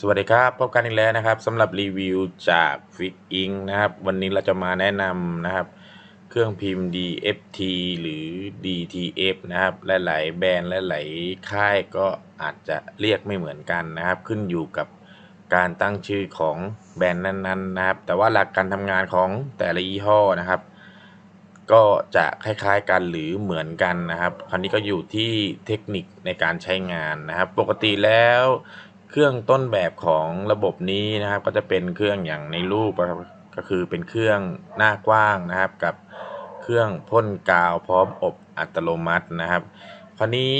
สวัสดีครับพบกันอีกแล้วนะครับสำหรับรีวิวจาก f i กอิงนะครับ วันนี้เราจะมาแนะนำนะครับ เครื่องพิมพ์ DFT หรือ DTF นะครับและหลายแบรนด์และหลายค่ายก็อาจจะเรียกไม่เหมือนกันนะครับ ขึ้นอยู่กับการตั้งชื่อของแบรนด์นั้นๆนะครับ แต่ว่าหลักการทำงานของแต่ละยี่ห้อนะครับ ก็จะคล้ายๆกันหรือเหมือนกันนะครับ คราวนี้ก็อยู่ที่เทคนิคในการใช้งานนะครับ ปกติแล้ว รื่องต้นแบบของระบบนี้นะครับ ก็จะเป็นเครื่องอย่างในรูปนะครับก็คือเป็นเครื่องหน้ากว้างนะครับ กับเครื่องพ่นกาวพร้อมอบอัตโนมัตินะครับ คราวนี้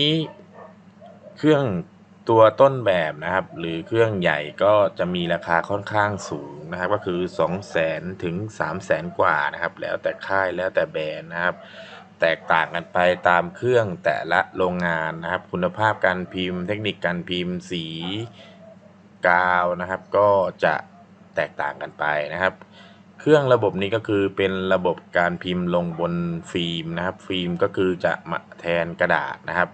เครื่องตัวต้นแบบนะครับ หรือเครื่องใหญ่ก็จะมีราคาค่อนข้างสูงนะครับ ก็คือ 2 0 0 0 0 0ถึง3 0 0 0 0 0 กว่านะครับ แล้วแต่ค่ายแล้วแต่แบรนด์นะครับ แตกต่างกันไปตามเครื่องแต่ละโรงงานนะครับ คุณภาพการพิมพ์ เทคนิคการพิมพ์สีกาวนะครับ ก็จะแตกต่างกันไปนะครับ เครื่องระบบนี้ก็คือเป็นระบบการพิมพ์ลงบนฟิล์มนะครับ ฟิล์มก็คือจะมาแทนกระดาษนะครับ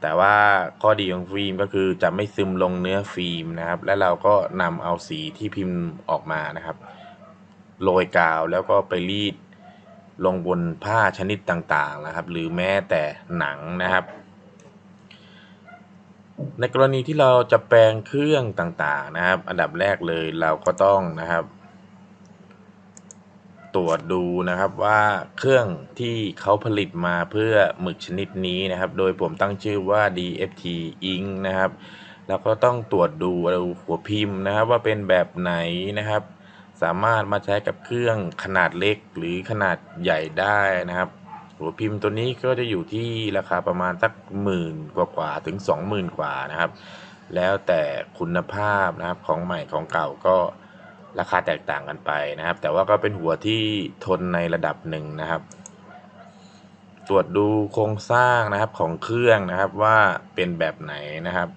แต่ว่าข้อดีของฟิล์มก็คือจะไม่ซึมลงเนื้อฟิล์มนะครับ และเราก็นำเอาสีที่พิมพ์ออกมานะครับโรยกาวแล้วก็ไปรีด ลงบนผ้าชนิดต่างๆนะครับ หรือแม้แต่หนังนะครับ ในกรณีที่เราจะแปลงเครื่องต่างๆนะครับ อันดับแรกเลยเราก็ต้องนะครับ ตรวจดูนะครับว่าเครื่องที่เขาผลิตมาเพื่อหมึกชนิดนี้นะครับ โดยผมตั้งชื่อว่า DFT Ink นะครับ แล้วก็ต้องตรวจดูหัวพิมพ์นะครับว่าเป็นแบบไหนนะครับ สามารถมาใช้กับเครื่องขนาดเล็กหรือขนาดใหญ่ได้นะครับ หัวพิมพ์ตัวนี้ก็จะอยู่ที่ราคาประมาณสักหมื่นกว่าๆถึง 20,000 กว่านะครับ แล้วแต่คุณภาพนะครับของใหม่ของเก่าก็ราคาแตกต่างกันไปนะครับ แต่ว่าก็เป็นหัวที่ทนในระดับหนึ่งนะครับ ตรวจดูโครงสร้างนะครับของเครื่องนะครับว่าเป็นแบบไหนนะครับ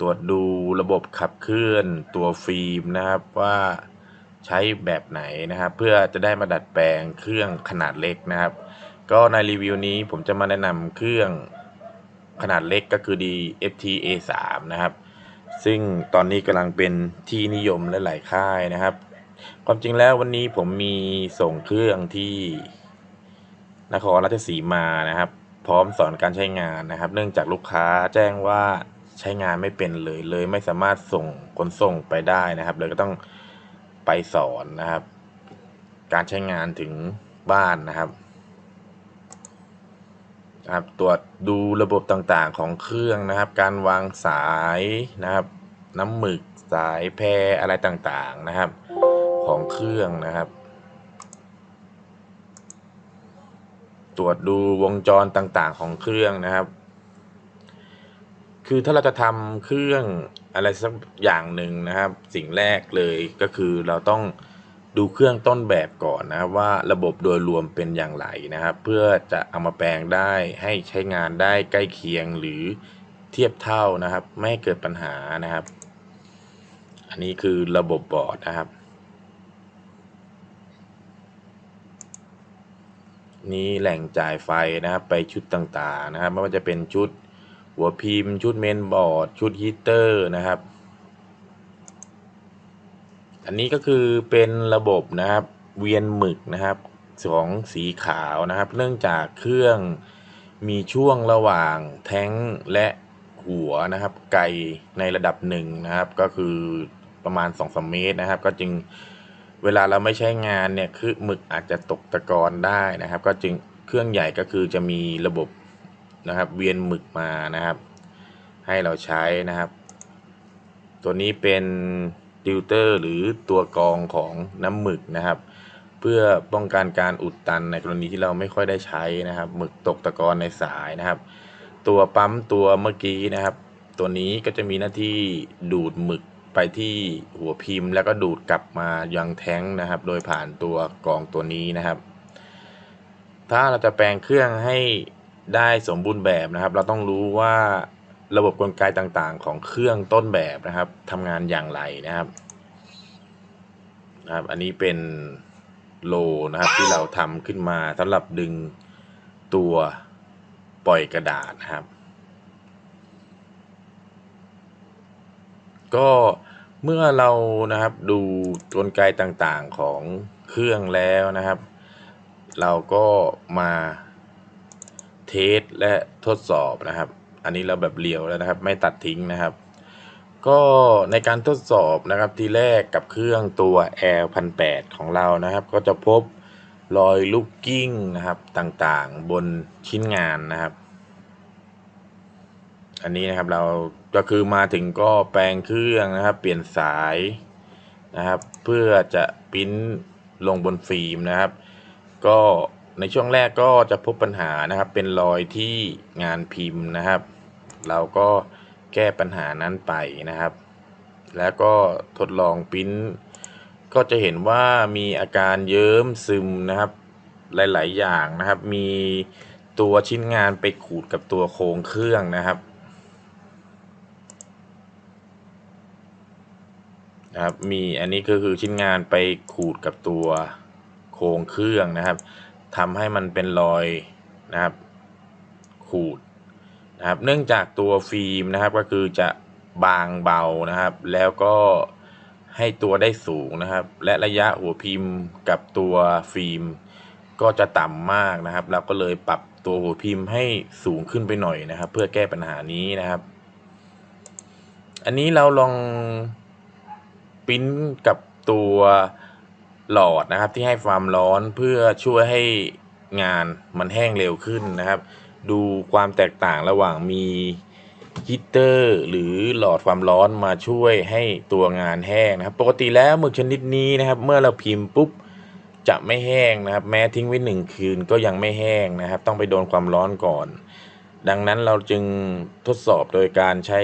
ตรวจดูระบบขับเคลื่อนตัวฟิล์มนะครับว่าใช้แบบไหนนะครับ เพื่อจะได้มาดัดแปลงเครื่องขนาดเล็กนะครับ ก็ในรีวิวนี้ผมจะมาแนะนำเครื่องขนาดเล็กก็คือ DFT A3 นะครับ ซึ่งตอนนี้กำลังเป็นที่นิยมและหลายค่ายนะครับ ความจริงแล้ววันนี้ผมมีส่งเครื่องที่นครราชสีมานะครับ พร้อมสอนการใช้งานนะครับ เนื่องจากลูกค้าแจ้งว่า ใช้งานไม่เป็นเลยเลยไม่สามารถส่งขนส่งไปได้นะครับ เลยก็ต้องไปสอนนะครับ การใช้งานถึงบ้านนะครับนะครับตรวจดูระบบต่างๆของเครื่องนะครับ การวางสายนะครับ น้ำหมึกสายแพรอะไรต่างๆนะครับ ของเครื่องนะครับ ตรวจดูวงจรต่างๆของเครื่องนะครับ คือถ้าเราจะทำเครื่องอะไรสักอย่างหนึ่งนะครับ สิ่งแรกเลยก็คือเราต้องดูเครื่องต้นแบบก่อนนะครับว่าระบบโดยรวมเป็นอย่างไรนะครับ เพื่อจะเอามาแปลงได้ให้ใช้งานได้ใกล้เคียงหรือเทียบเท่านะครับ ไม่เกิดปัญหานะครับ อันนี้คือระบบบอร์ดนะครับ นี้แหล่งจ่ายไฟนะครับไปชุดต่างๆนะครับ ไม่ว่าจะเป็นชุด หัวพิมพ์ ชุดเมนบอร์ด ชุดฮีเตอร์นะครับ อันนี้ก็คือเป็นระบบนะครับเวียนหมึกนะครับของสีขาวนะครับ เนื่องจากเครื่องมีช่วงระหว่างแท้งและหัวนะครับไกลในระดับหนึ่งนะครับ ก็คือประมาณ2-3เมตรนะครับ ก็จึงเวลาเราไม่ใช้งานเนี่ยคือหมึกอาจจะตกตะกอนได้นะครับ ก็จึงเครื่องใหญ่ก็คือจะมีระบบ นะครับ เวียนหมึกมานะครับ ให้เราใช้นะครับ ตัวนี้เป็นดิวเตอร์หรือตัวกรองของน้ำหมึกนะครับ เพื่อป้องกันการอุดตันในกรณีที่เราไม่ค่อยได้ใช้นะครับ หมึกตกตะกอนในสายนะครับ ตัวปั๊มตัวเมื่อกี้นะครับ ตัวนี้ก็จะมีหน้าที่ดูดหมึกไปที่หัวพิมพ์ แล้วก็ดูดกลับมายังแท้งนะครับ โดยผ่านตัวกรองตัวนี้นะครับ ถ้าเราจะแปลงเครื่องให้ ได้สมบูรณ์แบบนะครับ เราต้องรู้ว่าระบบกลไกต่างๆ ของเครื่องต้นแบบนะครับทำงานอย่างไรนะครับนะครับ อันนี้เป็นโลนะครับที่เราทำขึ้นมาสำหรับดึงตัวปล่อยกระดาษนะครับ ก็เมื่อเรานะครับดูกลไกต่างๆของเครื่องแล้วนะครับ เราก็มา เทสและทดสอบนะครับ อันนี้เราแบบเรียวแล้วนะครับ ไม่ตัดทิ้งนะครับ ก็ในการทดสอบนะครับทีแรกกับเครื่องตัว L 1 8 0 0ของเรานะครับ ก็จะพบรอยลูกกิ้งนะครับต่างๆบนชิ้นงานนะครับ อันนี้นะครับเราก็คือมาถึงก็แปลงเครื่องนะครับ เปลี่ยนสายนะครับ เพื่อจะพิมพ์ลงบนฟิล์มนะครับ ก็ ในช่วงแรกก็จะพบปัญหานะครับ เป็นรอยที่งานพิมพ์นะครับ เราก็แก้ปัญหานั้นไปนะครับ แล้วก็ทดลองปริ้นก็จะเห็นว่ามีอาการเยิ้มซึมนะครับ หลาย ๆ อย่างนะครับ มีตัวชิ้นงานไปขูดกับตัวโครงเครื่องนะครับนะครับ มีอันนี้ก็คือชิ้นงานไปขูดกับตัวโครงเครื่องนะครับ ทำให้มันเป็นรอยนะครับขูดนะครับ เนื่องจากตัวฟิล์มนะครับก็คือจะบางเบานะครับ แล้วก็ให้ตัวได้สูงนะครับ และระยะหัวพิมพ์กับตัวฟิล์มก็จะต่ำมากนะครับ เราก็เลยปรับตัวหัวพิมพ์ให้สูงขึ้นไปหน่อยนะครับ เพื่อแก้ปัญหานี้นะครับ อันนี้เราลองปริ้นกับตัว หลอดนะครับที่ให้ความร้อนเพื่อช่วยให้งานมันแห้งเร็วขึ้นนะครับ ดูความแตกต่างระหว่างมีฮีตเตอร์หรือหลอดความร้อนมาช่วยให้ตัวงานแห้งนะครับ ปกติแล้วหมึกชนิดนี้นะครับ เมื่อเราพิมพ์ปุ๊บจะไม่แห้งนะครับ แม้ทิ้งไว้หนึ่งคืนก็ยังไม่แห้งนะครับ ต้องไปโดนความร้อนก่อน ดังนั้นเราจึงทดสอบโดยการใช้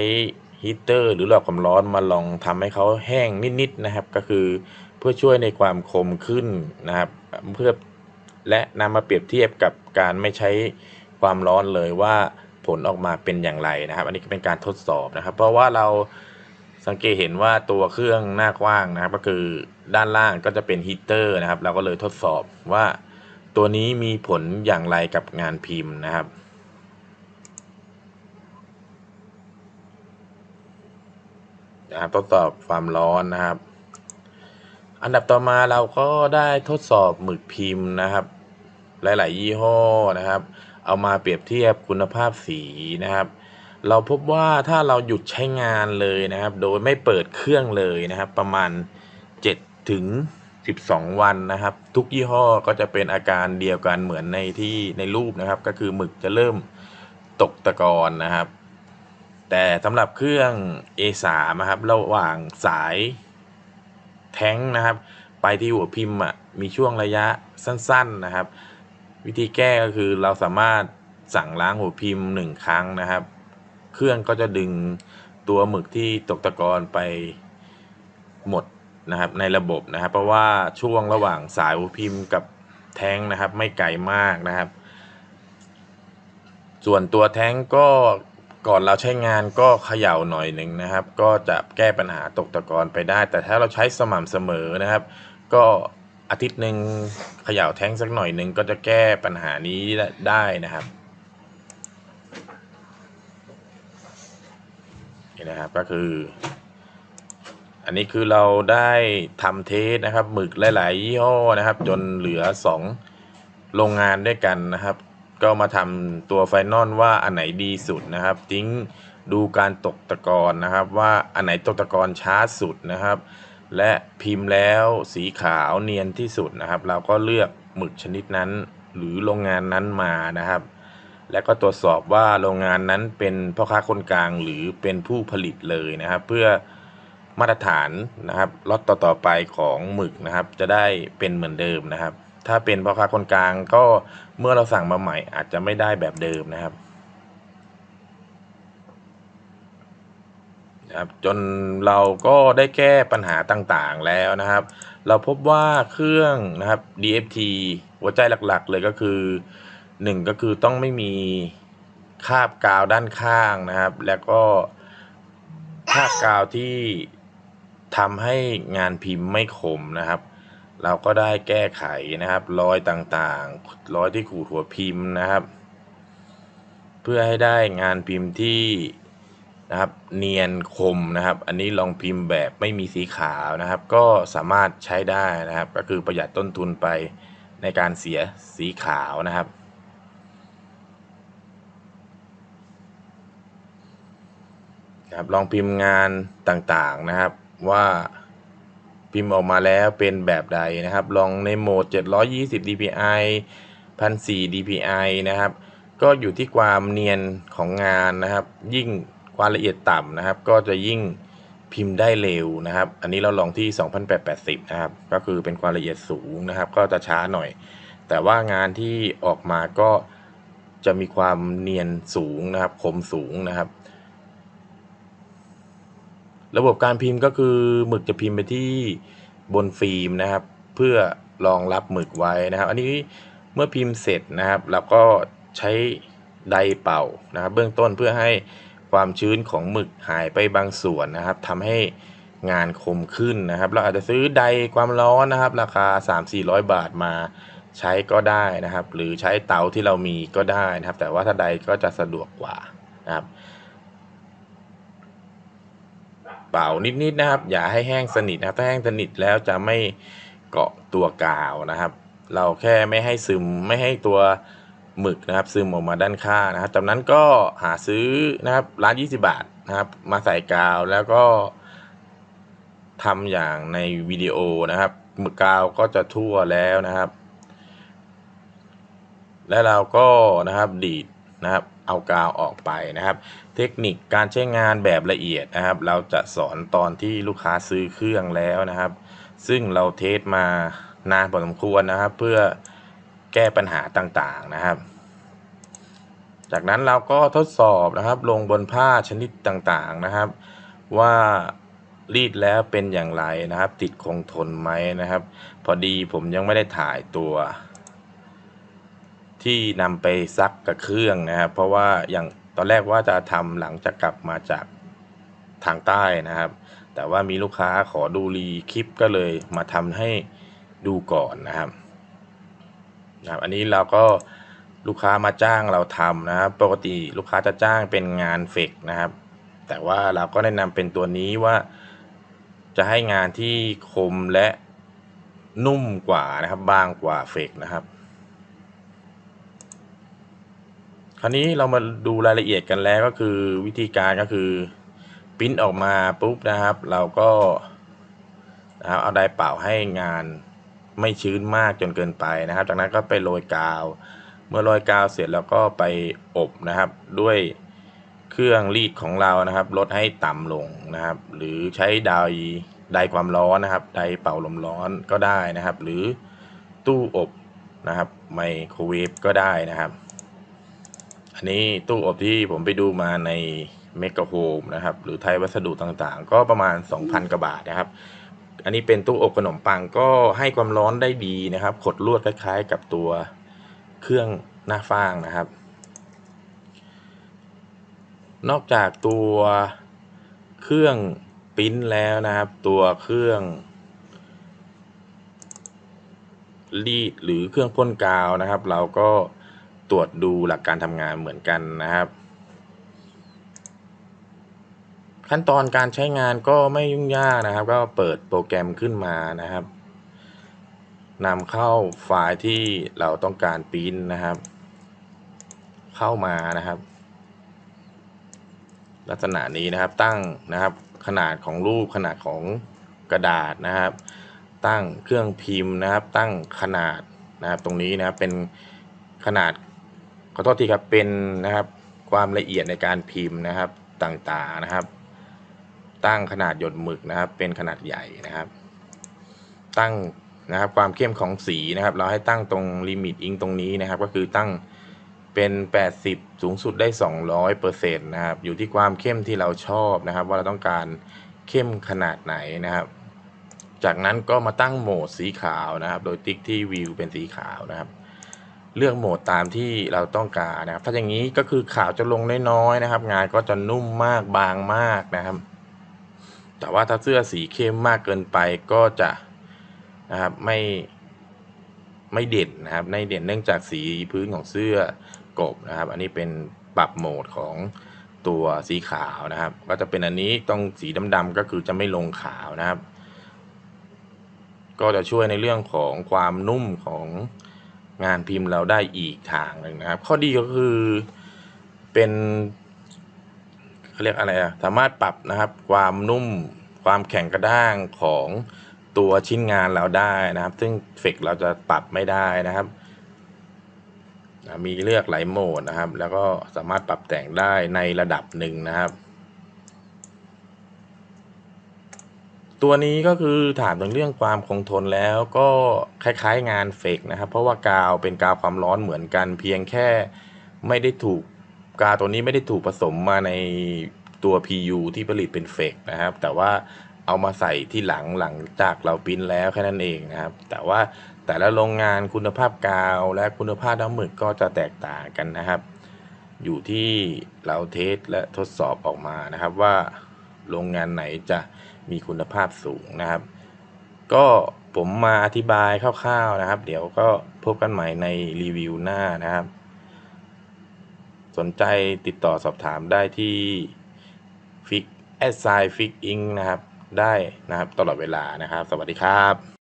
ฮีตเตอร์หรือหลอดความร้อนมาลองทำให้เขาแห้งนิดๆนะครับ ก็คือ เพื่อช่วยในความคมขึ้นนะครับเพื่อและนำมาเปรียบเทียบกับการไม่ใช้ความร้อนเลยว่าผลออกมาเป็นอย่างไรนะครับ อันนี้ก็เป็นการทดสอบนะครับ เพราะว่าเราสังเกตเห็นว่าตัวเครื่องหน้ากว้างนะครับ ก็คือด้านล่างก็จะเป็นฮีเตอร์นะครับ เราก็เลยทดสอบว่าตัวนี้มีผลอย่างไรกับงานพิมพ์นะครับนะครับทดสอบความร้อนนะครับ อันดับต่อมาเราก็ได้ทดสอบหมึกพิมพ์นะครับ หลาย ๆ ยี่ห้อนะครับ เอามาเปรียบเทียบคุณภาพสีนะครับ เราพบว่าถ้าเราหยุดใช้งานเลยนะครับ โดยไม่เปิดเครื่องเลยนะครับ ประมาณ7ถึง12 วันนะครับ ทุกยี่ห้อก็จะเป็นอาการเดียวกันเหมือนในที่ในรูปนะครับ ก็คือหมึกจะเริ่มตกตะกอนนะครับ แต่สำหรับเครื่อง A3 นะครับ ระหว่างสาย แท้งนะครับ ไปที่หัวพิมพ์อะมีช่วงระยะสั้น ๆนะครับ วิธีแก้ก็คือเราสามารถสั่งล้างหัวพิมพ์หนึ่งครั้งนะครับ เครื่องก็จะดึงตัวหมึกที่ตกตะกอนไปหมดนะครับในระบบนะครับ เพราะว่าช่วงระหว่างสายหัวพิมพ์กับแท้งนะครับ ไม่ไกลมากนะครับ ส่วนตัวแท้งก็ ก่อนเราใช้งานก็เขย่าหน่อยหนึ่งนะครับ ก็จะแก้ปัญหาตกตะกอนไปได้ แต่ถ้าเราใช้สม่ำเสมอนะครับ ก็อาทิตย์หนึ่งเขย่าแท้งสักหน่อยหนึ่งก็จะแก้ปัญหานี้ได้นะครับนี่นะครับก็คือ อันนี้คือเราได้ทำเทสนะครับหมึกหลาย ๆ ยี่ห้อนะครับ จนเหลือ 2 โรงงานด้วยกันนะครับ ก็มาทำตัวไฟนอลว่าอันไหนดีสุดนะครับ ทิ้งดูการตกตะกอนนะครับ ว่าอันไหนตกตะกอนช้าสุดนะครับ และพิมพ์แล้วสีขาวเนียนที่สุดนะครับ เราก็เลือกหมึกชนิดนั้น หรือโรงงานนั้นมานะครับ และก็ตรวจสอบว่าโรงงานนั้นเป็นพ่อค้าคนกลางหรือเป็นผู้ผลิตเลยนะครับ เพื่อมาตรฐานนะครับล็อตต่อๆไปของหมึกนะครับ จะได้เป็นเหมือนเดิมนะครับ ถ้าเป็นพ่อค้าคนกลางก็เมื่อเราสั่งมาใหม่อาจจะไม่ได้แบบเดิมนะครับนะครับจนเราก็ได้แก้ปัญหาต่างๆแล้วนะครับ เราพบว่าเครื่องนะครับ DFT หัวใจหลักๆ เลยก็คือ1ก็คือต้องไม่มีคาบกาวด้านข้างนะครับ แล้วก็คาบกาวที่ทำให้งานพิมพ์ไม่คมนะครับ เราก็ได้แก้ไขนะครับ รอยต่างๆ รอยที่ขูดหัวพิมพ์นะครับ เพื่อให้ได้งานพิมพ์ที่นะครับเนียนคมนะครับ อันนี้ลองพิมพ์แบบไม่มีสีขาวนะครับ ก็สามารถใช้ได้นะครับ ก็คือประหยัดต้นทุนไปในการเสียสีขาวนะครับครับลองพิมพ์งานต่างๆนะครับว่า พิมพ์ออกมาแล้วเป็นแบบใดนะครับ ลองในโหมด 720 dpi 1004 dpi นะครับ ก็อยู่ที่ความเนียนของงานนะครับ ยิ่งความละเอียดต่ำนะครับ ก็จะยิ่งพิมพ์ได้เร็วนะครับ อันนี้เราลองที่ 2880 นะครับ ก็คือเป็นความละเอียดสูงนะครับ ก็จะช้าหน่อย แต่ว่างานที่ออกมาก็จะมีความเนียนสูงนะครับ คมสูงนะครับ ระบบการพิมพ์ก็คือหมึกจะพิมพ์ไปที่บนฟิล์มนะครับ เพื่อรองรับหมึกไว้นะครับ อันนี้เมื่อพิมพ์เสร็จนะครับเราก็ใช้ไดเป่านะครับ เบื้องต้นเพื่อให้ความชื้นของหมึกหายไปบางส่วนนะครับทำให้งานคมขึ้นนะครับ เราอาจจะซื้อไดความร้อนนะครับ ราคา 3-400 บาทมาใช้ก็ได้นะครับ หรือใช้เตาที่เรามีก็ได้นะครับ แต่ว่าถ้าไดก็จะสะดวกกว่านะครับ เป่านิดๆนะครับ อย่าให้แห้งสนิทนะครับถ้าแห้งสนิทแล้วจะไม่เกาะตัวกาวนะครับ เราแค่ไม่ให้ซึมไม่ให้ตัวหมึกนะครับ ซึมออกมาด้านข้างนะครับจากนั้นก็หาซื้อนะครับร้าน 20 บาทนะครับ มาใส่กาวแล้วก็ทำอย่างในวิดีโอนะครับหมึกกาวก็จะทั่วแล้วนะครับ และเราก็นะครับดีดนะครับ เอากาวออกไปนะครับ เทคนิคการใช้งานแบบละเอียดนะครับ เราจะสอนตอนที่ลูกค้าซื้อเครื่องแล้วนะครับ ซึ่งเราเทสมานานพอสมควรนะครับ เพื่อแก้ปัญหาต่างๆนะครับ จากนั้นเราก็ทดสอบนะครับ ลงบนผ้าชนิดต่างๆนะครับ ว่ารีดแล้วเป็นอย่างไรนะครับ ติดคงทนไหมนะครับ พอดีผมยังไม่ได้ถ่ายตัว ที่นำไปซักกับเครื่องนะครับ เพราะว่าอย่างตอนแรกว่าจะทำหลังจากกลับมาจากทางใต้นะครับ แต่ว่ามีลูกค้าขอดูรีคลิปก็เลยมาทำให้ดูก่อนนะครับนะครับ อันนี้เราก็ลูกค้ามาจ้างเราทำนะครับ ปกติลูกค้าจะจ้างเป็นงานเฟกนะครับ แต่ว่าเราก็แนะนำเป็นตัวนี้ว่าจะให้งานที่คมและนุ่มกว่านะครับ บางกว่าเฟกนะครับ คราวนี้เรามาดูรายละเอียดกันแล้วก็คือวิธีการก็คือปริ้นออกมาปุ๊บนะครับ เราก็นะครับเอาไดร์เป่าให้งานไม่ชื้นมากจนเกินไปนะครับ จากนั้นก็ไปโรยกาว เมื่อโรยกาวเสร็จแล้วก็ไปอบนะครับ ด้วยเครื่องรีดของเรานะครับ ลดให้ต่ำลงนะครับ หรือใช้ไดไดความร้อนนะครับ ไดเป่าลมร้อนก็ได้นะครับ หรือตู้อบนะครับไมโครเวฟก็ได้นะครับ อันนี้ตู้อบที่ผมไปดูมาในเมกะโฮมนะครับ หรือไทยวัสดุต่างๆ ก็ประมาณ 2,000กว่าบาทนะครับ อันนี้เป็นตู้อบขนมปังก็ให้ความร้อนได้ดีนะครับ ขดลวดคล้ายๆ กับตัวเครื่องหน้าฟางนะครับ นอกจากตัวเครื่องปริ้นแล้วนะครับ ตัวเครื่องรีดหรือเครื่องพ่นกาวนะครับ เราก็ ตรวจดูหลักการทำงานเหมือนกันนะครับ ขั้นตอนการใช้งานก็ไม่ยุ่งยากนะครับ ก็เปิดโปรแกรมขึ้นมานะครับนำเข้าไฟล์ที่เราต้องการปริ้นนะครับ เข้ามานะครับ ลักษณะนี้นะครับตั้งนะครับขนาดของรูปขนาดของกระดาษนะครับ ตั้งเครื่องพิมพ์นะครับ ตั้งขนาดนะครับ ตรงนี้นะครับเป็นขนาด อโทษทีครับเป็นนะครับความละเอียดในการพิมพ์นะครับต่างๆนะครับ ตั้งขนาดหยดหมึกนะครับ เป็นขนาดใหญ่นะครับ ตั้งนะครับความเข้มของสีนะครับ เราให้ตั้งตรงลิมิตอิงตรงนี้นะครับ ก็คือตั้งเป็น 80 สูงสุดได้ 200เปอร์เซ็นต์นะครับ อยู่ที่ความเข้มที่เราชอบนะครับ ว่าเราต้องการเข้มขนาดไหนนะครับ จากนั้นก็มาตั้งโหมดสีขาวนะครับ โดยติ๊กที่วิวเป็นสีขาวนะครับ เลือกโหมดตามที่เราต้องการนะครับ ถ้าอย่างนี้ก็คือขาวจะลงน้อยๆนะครับ งานก็จะนุ่มมากบางมากนะครับ แต่ว่าถ้าเสื้อสีเข้มมากเกินไปก็จะนะครับไม่ไม่เด่นนะครับไม่เด่นเนื่องจากสีพื้นของเสื้อกบนะครับ อันนี้เป็นปรับโหมดของตัวสีขาวนะครับ ก็จะเป็นอันนี้ตรงสีดำๆก็คือจะไม่ลงขาวนะครับ ก็จะช่วยในเรื่องของความนุ่มของ งานพิมพ์เราได้อีกทางหนึ่งนะครับ ข้อดีก็คือเป็นเขาเรียกอะไรอะสามารถปรับนะครับ ความนุ่มความแข็งกระด้างของตัวชิ้นงานเราได้นะครับ ซึ่งเฟกเราจะปรับไม่ได้นะครับมีเลือกหลายโหมดนะครับ แล้วก็สามารถปรับแต่งได้ในระดับหนึ่งนะครับ ตัวนี้ก็คือถามถึงเรื่องความคงทนแล้วก็คล้ายๆงานเฟกนะครับ เพราะว่ากาวเป็นกาวความร้อนเหมือนกัน เพียงแค่ไม่ได้ถูกกาวตัวนี้ไม่ได้ถูกผสมมาในตัว PU ที่ผลิตเป็นเฟกนะครับ แต่ว่าเอามาใส่ที่หลังหลังจากเราปิ้นแล้วแค่นั้นเองนะครับ แต่ว่าแต่ละโรงงานคุณภาพกาวและคุณภาพน้ำหมึกก็จะแตกต่างกันนะครับ อยู่ที่เราเทสและทดสอบออกมานะครับว่าโรงงานไหนจะ มีคุณภาพสูงนะครับ ก็ผมมาอธิบายคร่าวๆนะครับ เดี๋ยวก็พบกันใหม่ในรีวิวหน้านะครับ สนใจติดต่อสอบถามได้ที่ฟิกแอดไซฟิกอิงนะครับ ได้นะครับตลอดเวลานะครับ สวัสดีครับ